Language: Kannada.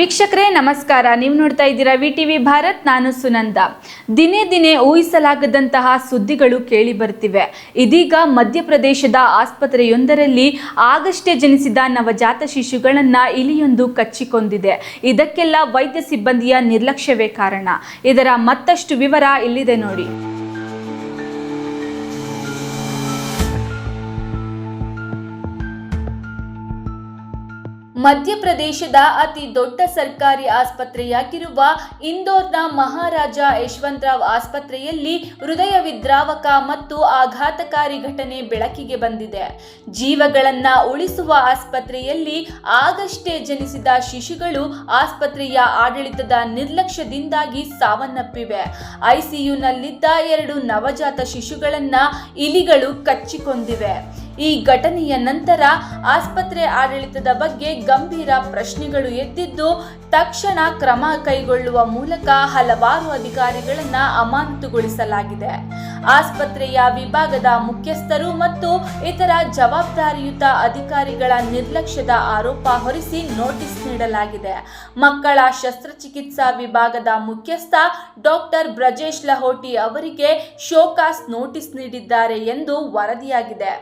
ವೀಕ್ಷಕರೇ, ನಮಸ್ಕಾರ. ನೀವು ನೋಡ್ತಾ ಇದ್ದೀರಾ ವಿ ಟಿ ವಿ ಭಾರತ್, ನಾನು ಸುನಂದ. ದಿನೇ ದಿನೇ ಊಹಿಸಲಾಗದಂತಹ ಸುದ್ದಿಗಳು ಕೇಳಿ ಬರ್ತಿವೆ. ಇದೀಗ ಮಧ್ಯಪ್ರದೇಶದ ಆಸ್ಪತ್ರೆಯೊಂದರಲ್ಲಿ ಆಗಷ್ಟೇ ಜನಿಸಿದ ನವಜಾತ ಶಿಶುಗಳನ್ನ ಇಲಿಯೊಂದು ಕಚ್ಚಿಕೊಂಡಿದೆ. ಇದಕ್ಕೆಲ್ಲ ವೈದ್ಯ ಸಿಬ್ಬಂದಿಯ ನಿರ್ಲಕ್ಷ್ಯವೇ ಕಾರಣ. ಇದರ ಮತ್ತಷ್ಟು ವಿವರ ಇಲ್ಲಿದೆ ನೋಡಿ. ಮಧ್ಯಪ್ರದೇಶದ ಅತಿ ದೊಡ್ಡ ಸರ್ಕಾರಿ ಆಸ್ಪತ್ರೆಯಾಗಿರುವ ಇಂದೋರ್ನ ಮಹಾರಾಜ ಯಶವಂತರಾವ್ ಆಸ್ಪತ್ರೆಯಲ್ಲಿ ಹೃದಯ ವಿದ್ರಾವಕ ಮತ್ತು ಆಘಾತಕಾರಿ ಘಟನೆ ಬೆಳಕಿಗೆ ಬಂದಿದೆ. ಜೀವಗಳನ್ನ ಉಳಿಸುವ ಆಸ್ಪತ್ರೆಯಲ್ಲಿ ಆಗಷ್ಟೇ ಜನಿಸಿದ ಶಿಶುಗಳು ಆಸ್ಪತ್ರೆಯ ಆಡಳಿತದ ನಿರ್ಲಕ್ಷ್ಯದಿಂದಾಗಿ ಸಾವನ್ನಪ್ಪಿವೆ. ಐಸಿಯುನಲ್ಲಿದ್ದ ಎರಡು ನವಜಾತ ಶಿಶುಗಳನ್ನ ಇಲಿಗಳು ಕಚ್ಚಿಕೊಂದಿವೆ ಈ ಘಟನೆಯ ನಂತರ ಆಸ್ಪತ್ರೆ ಆಡಳಿತದ ಬಗ್ಗೆ ಗಂಭೀರ ಪ್ರಶ್ನೆಗಳು ಎದ್ದಿದ್ದು, ತಕ್ಷಣ ಕ್ರಮ ಕೈಗೊಳ್ಳುವ ಮೂಲಕ ಹಲವಾರು ಅಧಿಕಾರಿಗಳನ್ನ ಅಮಾನತುಗೊಳಿಸಲಾಗಿದೆ. ಆಸ್ಪತ್ರೆಯ ವಿಭಾಗದ ಮುಖ್ಯಸ್ಥರು ಮತ್ತು ಇತರ ಜವಾಬ್ದಾರಿಯುತ ಅಧಿಕಾರಿಗಳ ನಿರ್ಲಕ್ಷ್ಯದ ಆರೋಪ ಹೊರಿಸಿ ನೋಟಿಸ್ ನೀಡಲಾಗಿದೆ. ಮಕ್ಕಳ ಶಸ್ತ್ರಚಿಕಿತ್ಸಾ ವಿಭಾಗದ ಮುಖ್ಯಸ್ಥ ಡಾಕ್ಟರ್ ಬ್ರಜೇಶ್ ಲಹೋಟಿ ಅವರಿಗೆ ಶೋಕಾಸ್ ನೋಟಿಸ್ ನೀಡಿದ್ದಾರೆ ಎಂದು ವರದಿಯಾಗಿದೆ.